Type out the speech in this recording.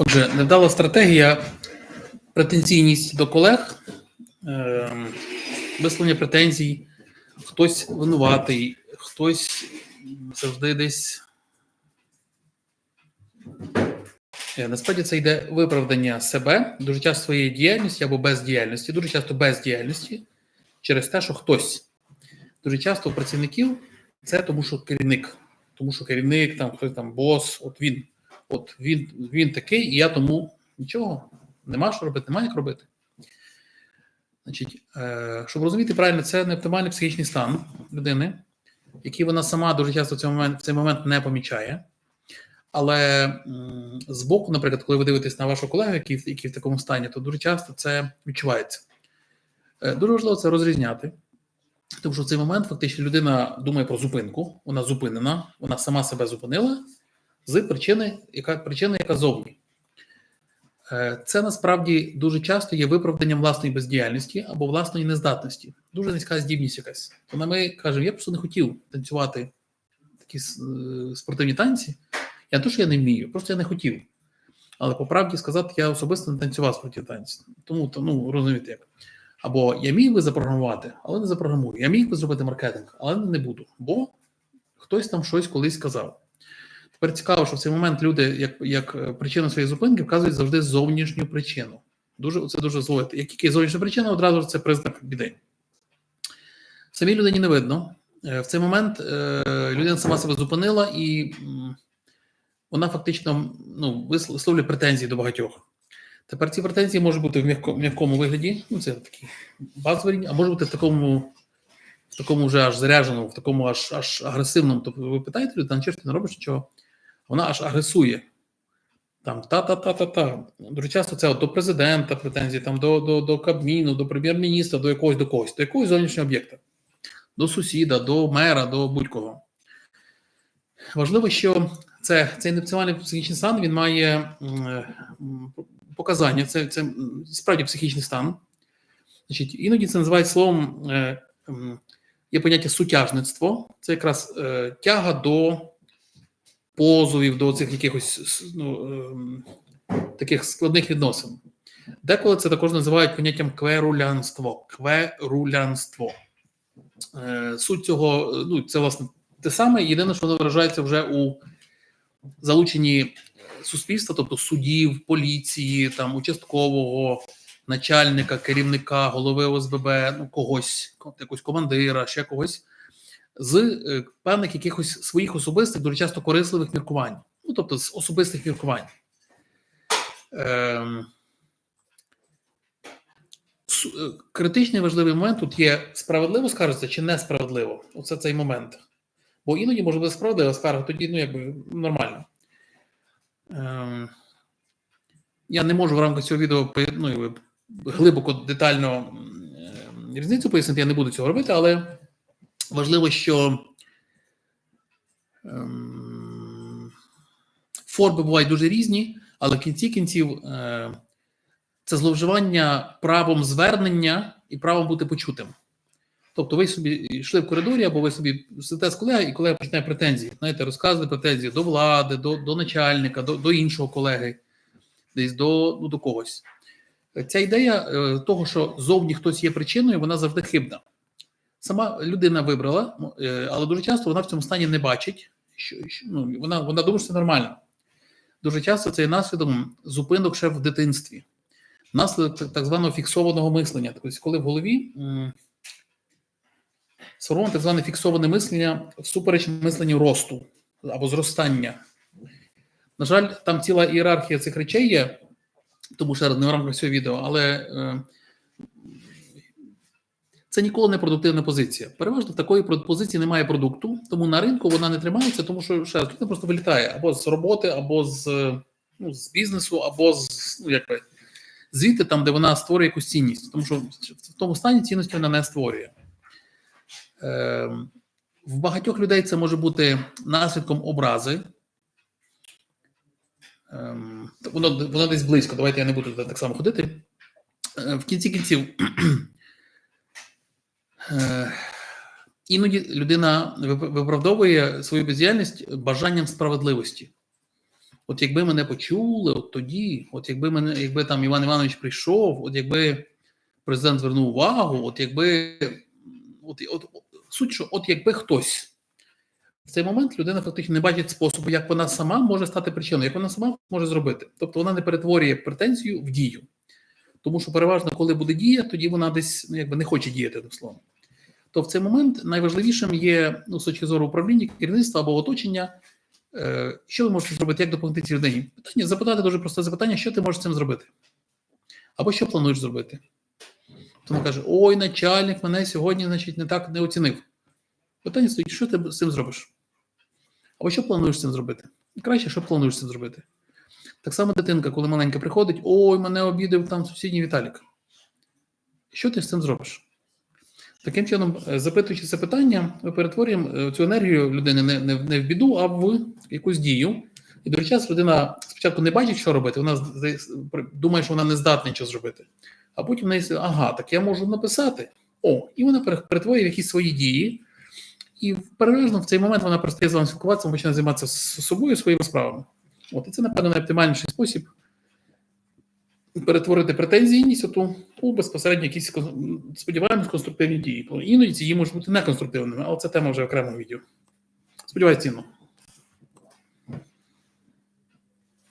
Отже, невдала стратегія, претензійність до колег, е, висловлення претензій, хтось винуватий, хтось завжди десь. Е, Насправді це йде виправдання себе, дуже часто своєї діяльності або бездіяльності, дуже часто бездіяльності через те, що хтось. Дуже часто у працівників це тому, що керівник, тому що керівник, там хтось там бос, от він. От він, він такий, і я тому нічого, нема що робити, немає як робити. Значить, е, щоб розуміти правильно, це не оптимальний психічний стан людини, який вона сама дуже часто в цей момент, в цей момент не помічає. Але м, збоку, наприклад, коли ви дивитесь на вашого колегу, який, який в такому стані, то дуже часто це відчувається. Е, дуже важливо це розрізняти. Тому що в цей момент фактично людина думає про зупинку, вона зупинена, вона сама себе зупинила з причини, яка причина, яка зовні. Е, Це насправді дуже часто є виправданням власної бездіяльності або власної нездатності. Дуже низька здібність якась. Вона ми кажемо, я просто не хотів танцювати такі е, спортивні танці. Я не то, що я не вмію, просто я не хотів. Але по правді сказати, я особисто не танцював спортивні танці. Тому то, ну, розумієте як. Або я міг би запрограмувати, але не запрограмую. Я міг би зробити маркетинг, але не буду, бо хтось там щось колись сказав. Тепер цікаво, що в цей момент люди, як як причину своєї зупинки, вказують завжди зовнішню причину. Дуже це дуже зловити. Як тільки зовнішня причина, одразу ж це признак біди. Самій людині не видно. Е, В цей момент е, людина сама себе зупинила і вона фактично ну, висловлює претензії до багатьох. Тепер ці претензії можуть бути в м'яко- м'якому вигляді, ну це такі рівні, а може бути в такому, в такому вже аж заряженому, в такому аж аж агресивному. Тобто ви питаєте людину, чи ти не робиш нічого, вона аж агресує. Там та-та-та-та-та. Дуже часто це от до президента претензії, там до, до, до Кабміну, до прем'єр-міністра, до якогось до когось, до якогось зовнішнього об'єкта, до сусіда, до мера, до будь-кого. Важливо, що це, цей неоптимальний психічний стан він має м, показання. Це, це справді психічний стан. Значить, іноді це називають словом е, м, є поняття сутяжництво. Це якраз е, тяга до позовів, до цих якихось ну, ем, таких складних відносин. Деколи це також називають поняттям кверулянство. Кверулянство. Е, Суть цього, ну, це власне те саме, єдине, що воно виражається вже у залученні суспільства, тобто судів, поліції, там, участкового, начальника, керівника, голови ОСББ, ну, когось, якогось командира, ще когось з е, певних якихось своїх особистих, дуже часто корисливих міркувань. Ну, тобто з особистих міркувань. Ем, е, критичний важливий момент тут є справедливо скаржиться чи несправедливо. Оце цей момент. Бо іноді може бути справедлива скарга, тоді ну, якби нормально. Ем, я не можу в рамках цього відео ну, глибоко, детально ем, різницю пояснити, я не буду цього робити, але важливо, що ем, форми бувають дуже різні, але в кінці кінців е, це зловживання правом звернення і правом бути почутим. Тобто ви собі йшли в коридорі, або ви собі сидите з колегою, і колега починає претензії. Знаєте, розказує претензії до влади, до, до начальника, до, до іншого колеги, десь до, ну, до когось. Ця ідея е, того, що зовні хтось є причиною, вона завжди хибна. Сама людина вибрала, е, але дуже часто вона в цьому стані не бачить, що, що ну, вона, вона думає, що це нормально. Дуже часто це є наслідком зупинок ще в дитинстві, наслідок так, званого фіксованого мислення. Тобто, коли в голові сформовано так зване фіксоване мислення всупереч мисленню росту або зростання. На жаль, там ціла ієрархія цих речей є, тому ще раз не в рамках цього відео, але е, це ніколи не продуктивна позиція. Переважно в такої позиції немає продукту, тому на ринку вона не тримається, тому що ще людина просто вилітає або з роботи, або з, ну, з бізнесу, або з ну, як би, звідти, там, де вона створює якусь цінність, тому що в тому стані цінності вона не створює. Е, в багатьох людей це може бути наслідком образи. Ем, воно, воно десь близько. Давайте я не буду так само ходити. Е, в кінці кінців, іноді людина виправдовує свою бездіяльність бажанням справедливості. От якби мене почули, от тоді, от якби мене, якби там Іван Іванович прийшов, от якби президент звернув увагу, от якби от, от, суть, що от якби хтось в цей момент людина фактично не бачить способу, як вона сама може стати причиною, як вона сама може зробити. Тобто вона не перетворює претензію в дію. Тому що переважно, коли буде дія, тоді вона десь ну, якби не хоче діяти словом. То в цей момент найважливішим є ну, з точки зору управління, керівництва або оточення. Е, що ви можете зробити, як допомогти цій людині? Питання запитати дуже просте запитання, що ти можеш цим зробити? Або що плануєш зробити? Тому каже: Ой, начальник мене сьогодні, значить, не так не оцінив. Питання стоїть, що ти з цим зробиш? Або що плануєш цим зробити? Краще, що плануєш цим зробити? Так само дитинка, коли маленька приходить, ой, мене обідав там сусідній Віталік. Що ти з цим зробиш? Таким чином, е, запитуючи це питання, ми перетворюємо е, цю енергію людини не, не, не в біду, а в якусь дію. І до час людина спочатку не бачить, що робити, вона думає, що вона не здатна нічого зробити. А потім в неї ага, так я можу написати. О, і вона перетворює якісь свої дії. І переважно в цей момент вона перестає з вами спілкуватися, починає займатися з собою своїми справами. От і це, напевно, найоптимальніший спосіб перетворити претензійність оту у безпосередньо якісь сподіваємось конструктивні дії. Іноді ці дії можуть бути неконструктивними, але це тема вже окремого відео. Сподіваюсь, цінно.